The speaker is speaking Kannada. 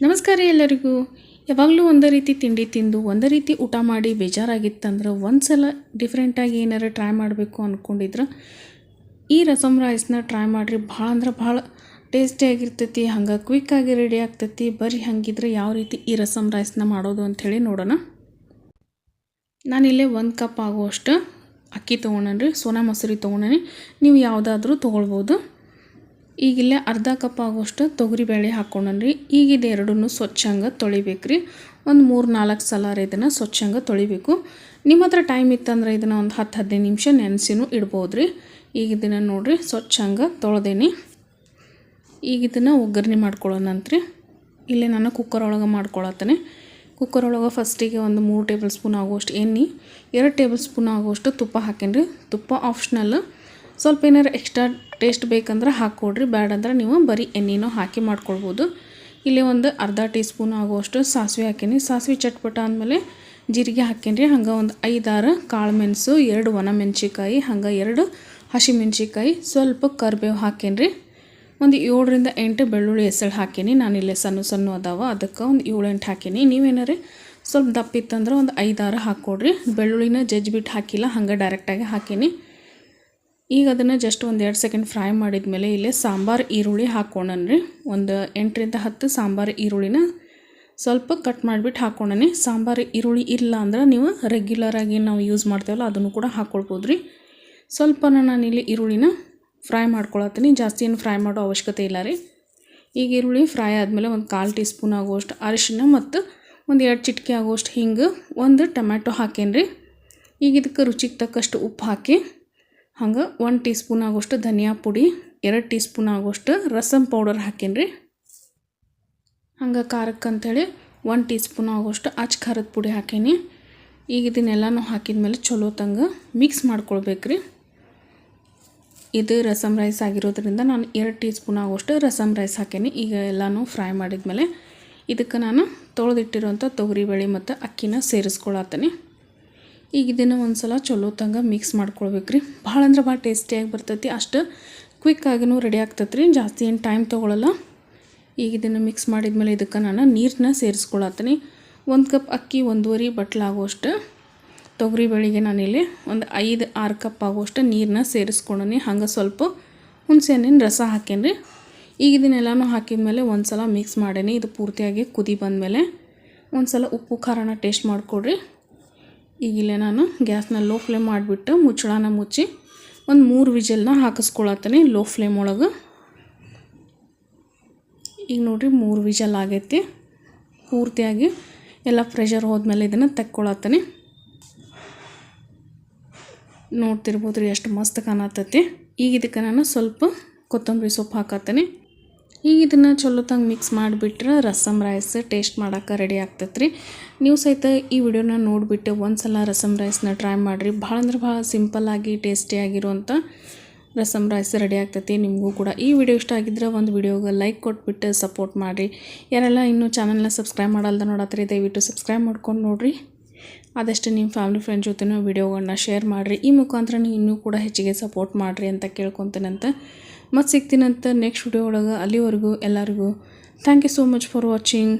ನಮಸ್ಕಾರ ಎಲ್ಲರಿಗೂ. ಯಾವಾಗಲೂ ಒಂದೇ ರೀತಿ ತಿಂಡಿ ತಿಂದು, ಒಂದೇ ರೀತಿ ಊಟ ಮಾಡಿ ಬೇಜಾರಾಗಿತ್ತಂದ್ರೆ ಒಂದು ಸಲ ಡಿಫ್ರೆಂಟಾಗಿ ಏನಾರು ಟ್ರೈ ಮಾಡಬೇಕು ಅಂದ್ಕೊಂಡಿದ್ರೆ ಈ ರಸಮ್ ರೈಸ್ನ ಟ್ರೈ ಮಾಡಿರಿ. ಭಾಳ ಅಂದ್ರೆ ಭಾಳ ಟೇಸ್ಟಿಯಾಗಿರ್ತೈತಿ ಹಂಗೆ ಕ್ವಿಕ್ಕಾಗಿ ರೆಡಿ ಆಗ್ತೈತಿ. ಬರ್ರಿ ಹಂಗಿದ್ರೆ ಯಾವ ರೀತಿ ಈ ರಸಮ್ ರೈಸ್ನ ಮಾಡೋದು ಅಂಥೇಳಿ ನೋಡೋಣ. ನಾನಿಲ್ಲೇ ಒಂದು ಕಪ್ ಆಗುವಷ್ಟು ಅಕ್ಕಿ ತೊಗೊಳನ್ರಿ ಸೋನಾ ಮೊಸರಿ ತೊಗೊಳನಿ ನೀವು ಯಾವುದಾದ್ರೂ ತೊಗೊಳ್ಬೋದು. ಈಗಿಲ್ಲೇ ಅರ್ಧ ಕಪ್ ಆಗುವಷ್ಟು ತೊಗರಿಬೇಳೆ ಹಾಕ್ಕೊಂಡ್ರಿ ಈಗ ಇದು ಎರಡನ್ನೂ ಸ್ವಚ್ಛಂಗೆ ತೊಳಿಬೇಕ್ರಿ. ಒಂದು ಮೂರು ನಾಲ್ಕು ಸಲ ಇದನ್ನು ಸ್ವಚ್ಛಂಗೆ ತೊಳಿಬೇಕು. ನಿಮ್ಮ ಹತ್ರ ಟೈಮ್ ಇತ್ತಂದ್ರೆ ಇದನ್ನು ಒಂದು ಹತ್ತು ಹದಿನೈದು ನಿಮಿಷ ನೆನೆಸಿನೂ ಇಡ್ಬೋದು ರೀ ಈಗ ಇದನ್ನು ನೋಡಿರಿ, ಸ್ವಚ್ಛಂಗೆ ತೊಳೆದೇನಿ. ಈಗ ಇದನ್ನು ಒಗ್ಗರಣೆ ಮಾಡ್ಕೊಳ್ಳೋಣಂತ್ರಿ. ಇಲ್ಲೇ ನಾನು ಕುಕ್ಕರ್ ಒಳಗೆ ಮಾಡ್ಕೊಳತ್ತೇನೆ. ಕುಕ್ಕರ್ ಒಳಗೆ ಫಸ್ಟಿಗೆ ಒಂದು ಮೂರು ಟೇಬಲ್ ಸ್ಪೂನ್ ಆಗುವಷ್ಟು ಎಣ್ಣೆ, ಎರಡು ಟೇಬಲ್ ಸ್ಪೂನ್ ಆಗುವಷ್ಟು ತುಪ್ಪ ಹಾಕೇನಿ ತುಪ್ಪ ಆಪ್ಷನಲ್ ಸ್ವಲ್ಪ ಏನಾರು ಎಕ್ಸ್ಟ್ರಾ ಟೇಸ್ಟ್ ಬೇಕಂದ್ರೆ ಹಾಕ್ಕೊಡ್ರಿ. ಬ್ಯಾಡ ಅಂದ್ರೆ ನೀವು ಬರೀ ಎಣ್ಣೆನೂ ಹಾಕಿ ಮಾಡ್ಕೊಳ್ಬೋದು. ಇಲ್ಲಿ ಒಂದು ಅರ್ಧ ಟೀ ಸ್ಪೂನ್ ಆಗುವಷ್ಟು ಸಾಸಿವೆ ಹಾಕೀನಿ. ಸಾಸಿವೆ ಚಟ್ಪಟ ಅಂದಮೇಲೆ ಜೀರಿಗೆ ಹಾಕಿನ್ರಿ. ಹಂಗೆ ಒಂದು ಐದಾರು ಕಾಳು ಮೆಣಸು, ಎರಡು ಒಣ ಮೆಣಸಿಕಾಯಿ ಹಂಗೆ ಎರಡು ಹಸಿ ಮೆಣಸಿಕಾಯಿ ಸ್ವಲ್ಪ ಕರಿಬೇವು ಹಾಕಿನ್ರಿ. ಒಂದು ಏಳರಿಂದ ಎಂಟು ಬೆಳ್ಳುಳ್ಳಿ ಹೆಸರು ಹಾಕೀನಿ. ಇಲ್ಲೇ ಸಣ್ಣ ಸಣ್ಣ ಅದಾವ, ಅದಕ್ಕೆ ಒಂದು ಏಳೆಂಟು ಹಾಕೀನಿ. ನೀವೇನಾರೆ ಸ್ವಲ್ಪ ದಪ್ಪಿತ್ತಂದ್ರೆ ಒಂದು ಐದಾರು ಹಾಕ್ಕೊಡ್ರಿ. ಬೆಳ್ಳುಳ್ಳಿನ ಜಜ್ಜಿಬಿಟ್ಟು ಹಾಕಿಲ್ಲ, ಹಂಗೆ ಡೈರೆಕ್ಟಾಗಿ ಹಾಕೀನಿ. ಈಗ ಅದನ್ನು ಜಸ್ಟ್ ಒಂದು ಎರಡು ಸೆಕೆಂಡ್ ಫ್ರೈ ಮಾಡಿದ ಮೇಲೆ ಇಲ್ಲೇ ಸಾಂಬಾರು ಈರುಳ್ಳಿ ಹಾಕ್ಕೊಂಡನ್ರಿ. ಒಂದು ಎಂಟರಿಂದ ಹತ್ತು ಸಾಂಬಾರು ಈರುಳ್ಳಿನ ಸ್ವಲ್ಪ ಕಟ್ ಮಾಡಿಬಿಟ್ಟು ಹಾಕ್ಕೊಂಡನಿ ಸಾಂಬಾರು ಈರುಳ್ಳಿ ಇಲ್ಲ ಅಂದ್ರೆ ನೀವು ರೆಗ್ಯುಲರಾಗಿ ನಾವು ಯೂಸ್ ಮಾಡ್ತೇವಲ್ಲ ಅದನ್ನು ಕೂಡ ಹಾಕ್ಕೊಳ್ಬೋದು ರೀ ಸ್ವಲ್ಪ ನಾನಿಲ್ಲಿ ಈರುಳ್ಳಿನ ಫ್ರೈ ಮಾಡ್ಕೊಳತ್ತೀನಿ. ಜಾಸ್ತಿ ಏನು ಫ್ರೈ ಮಾಡೋ ಅವಶ್ಯಕತೆ ಇಲ್ಲ ರೀ. ಈಗ ಈರುಳ್ಳಿ ಫ್ರೈ ಆದಮೇಲೆ ಒಂದು ಕಾಲು ಟೀ ಸ್ಪೂನ್ ಆಗುವಷ್ಟು ಅರಿಶಿನ ಮತ್ತು ಒಂದು ಎರಡು ಚಿಟಿಕೆ ಆಗುವಷ್ಟು ಹಿಂಗೆ ಒಂದು ಟೊಮ್ಯಾಟೊ ಹಾಕೇನಿ ಈಗ ಇದಕ್ಕೆ ರುಚಿಗೆ ತಕ್ಕಷ್ಟು ಉಪ್ಪು ಹಾಕಿ ಹಂಗೆ ಒನ್ ಟೀ ಸ್ಪೂನ್ ಆಗೋಷ್ಟು ಧನಿಯಾ ಪುಡಿ, ಎರಡು ಟೀ ಸ್ಪೂನ್ ಆಗೋಷ್ಟು ರಸಮ್ ಪೌಡರ್ ಹಾಕೀನಿ ಹಂಗೆ ಖಾರಕ್ಕೆ ಅಂಥೇಳಿ ಒನ್ ಟೀ ಸ್ಪೂನ್ ಆಗೋಷ್ಟು ಅಚ್ಚ ಖಾರದ ಪುಡಿ ಹಾಕೀನಿ ಈಗ ಇದನ್ನೆಲ್ಲನೂ ಹಾಕಿದ್ಮೇಲೆ ಚಲೋ ತಂಗ ಮಿಕ್ಸ್ ಮಾಡ್ಕೊಳ್ಬೇಕು ರೀ. ಇದು ರಸಮ್ ರೈಸ್ ಆಗಿರೋದ್ರಿಂದ ನಾನು ಎರಡು ಟೀ ಸ್ಪೂನ್ ಆಗೋಷ್ಟು ರಸಮ್ ರೈಸ್ ಹಾಕೀನಿ ಈಗ ಎಲ್ಲನೂ ಫ್ರೈ ಮಾಡಿದ ಮೇಲೆ ಇದಕ್ಕೆ ನಾನು ತೊಳೆದಿಟ್ಟಿರುವಂಥ ತೊಗರಿಬೇಳೆ ಮತ್ತು ಅಕ್ಕಿನ ಸೇರಿಸ್ಕೊಳತ್ತೀನಿ ಈಗ ಇದನ್ನು ಒಂದು ಸಲ ಚಲೋ ತಂಗ ಮಿಕ್ಸ್ ಮಾಡ್ಕೊಳ್ಬೇಕು ರೀ ಭಾಳ ಅಂದ್ರೆ ಭಾಳ ಟೇಸ್ಟಿಯಾಗಿ ಬರ್ತೈತಿ. ಅಷ್ಟು ಕ್ವಿಕ್ಕಾಗಿನೂ ರೆಡಿ ಆಗ್ತೈತೆ ರೀ ಜಾಸ್ತಿ ಏನು ಟೈಮ್ ತೊಗೊಳಲ್ಲ. ಈಗ ಇದನ್ನು ಮಿಕ್ಸ್ ಮಾಡಿದ್ಮೇಲೆ ಇದಕ್ಕೆ ನಾನು ನೀರನ್ನ ಸೇರಿಸ್ಕೊಳತ್ತೀನಿ. ಒಂದು ಕಪ್ ಅಕ್ಕಿ, ಒಂದೂವರೆ ಬಟ್ಲಾಗುವಷ್ಟು ತೊಗರಿ ಬೇಳೆಗೆ ನಾನಿಲ್ಲಿ ಒಂದು ಐದು, ಆರು ಕಪ್ ಆಗುವಷ್ಟು ನೀರನ್ನ ಸೇರಿಸ್ಕೊಂಡೀನಿ ಹಂಗೆ ಸ್ವಲ್ಪ ಹುಣಸೆಹಣ್ಣಿನ ರಸ ಹಾಕೇನಿ ರೀ ಈಗ ಇದನ್ನೆಲ್ಲನೂ ಹಾಕಿದ್ಮೇಲೆ ಒಂದು ಸಲ ಮಿಕ್ಸ್ ಮಾಡೇನಿ. ಇದು ಪೂರ್ತಿಯಾಗಿ ಕುದಿ ಬಂದಮೇಲೆ ಒಂದು ಸಲ ಉಪ್ಪು, ಖಾರನ ಟೇಸ್ಟ್ ಮಾಡಿಕೊಡ್ರಿ. ಈಗಿಲ್ಲೇ ನಾನು ಗ್ಯಾಸ್ನ ಲೋ ಫ್ಲೇಮ್ ಮಾಡಿಬಿಟ್ಟು ಮುಚ್ಚಳನ ಮುಚ್ಚಿ ಒಂದು ಮೂರು ವಿಜಲ್ನ ಹಾಕಿಸ್ಕೊಳತ್ತೀನಿ ಲೋ ಫ್ಲೇಮ್ ಒಳಗೆ. ಈಗ ನೋಡಿರಿ ಮೂರು ವಿಜಲ್ ಆಗೈತಿ. ಪೂರ್ತಿಯಾಗಿ ಎಲ್ಲ ಪ್ರೆಷರ್ ಹೋದ್ಮೇಲೆ ಇದನ್ನು ತೆಕ್ಕೊಳತ್ತೀನಿ. ನೋಡ್ತಿರ್ಬೋದು ರೀ ಎಷ್ಟು ಮಸ್ತ್ ಕಾಣತ್ತತಿ. ಈಗ ಇದಕ್ಕೆ ನಾನು ಸ್ವಲ್ಪ ಕೊತ್ತಂಬರಿ ಸೊಪ್ಪು ಹಾಕತ್ತೀನಿ. ಈಗ ಇದನ್ನು ಚಲೋತಂಗೆ ಮಿಕ್ಸ್ ಮಾಡಿಬಿಟ್ರೆ ರಸಮ್ ರೈಸ್ ಟೇಸ್ಟ್ ಮಾಡೋಕೆ ರೆಡಿ ಆಗ್ತೈತೆ ರೀ ನೀವು ಸಹಿತ ಈ ವಿಡಿಯೋನ ನೋಡಿಬಿಟ್ಟು ಒಂದು ಸಲ ರಸಮ್ ರೈಸ್ನ ಟ್ರೈ ಮಾಡಿರಿ. ಭಾಳ ಅಂದ್ರೆ ಭಾಳ ಸಿಂಪಲ್ಲಾಗಿ ಟೇಸ್ಟಿಯಾಗಿರುವಂಥ ರಸಮ್ ರೈಸ್ ರೆಡಿ ಆಗ್ತೈತಿ. ನಿಮಗೂ ಕೂಡ ಈ ವಿಡಿಯೋ ಇಷ್ಟ ಆಗಿದ್ರೆ ಒಂದು ವಿಡಿಯೋಗೆ ಲೈಕ್ ಕೊಟ್ಬಿಟ್ಟು ಸಪೋರ್ಟ್ ಮಾಡಿರಿ. ಯಾರೆಲ್ಲ ಇನ್ನೂ ಚಾನಲ್ನ ಸಬ್ಸ್ಕ್ರೈಬ್ ಮಾಡಲ್ದ ನೋಡತ್ರಿ, ದಯವಿಟ್ಟು ಸಬ್ಸ್ಕ್ರೈಬ್ ಮಾಡ್ಕೊಂಡು ನೋಡಿರಿ. ಆದಷ್ಟು ನಿಮ್ಮ ಫ್ಯಾಮಿಲಿ ಫ್ರೆಂಡ್ ಜೊತೆನೂ ವಿಡಿಯೋಗಳನ್ನ ಶೇರ್ ಮಾಡಿರಿ. ಈ ಮುಖಾಂತರ ಇನ್ನೂ ಕೂಡ ಹೆಚ್ಚಿಗೆ ಸಪೋರ್ಟ್ ಮಾಡಿರಿ ಅಂತ ಕೇಳ್ಕೊತೀನಂತ ಮತ್ತು ಸಿಗ್ತೀನಂತ ನೆಕ್ಸ್ಟ್ ವಿಡಿಯೋ ಒಳಗೆ ಅಲ್ಲಿವರೆಗೂ ಎಲ್ಲರಿಗೂ. Thank you so much for watching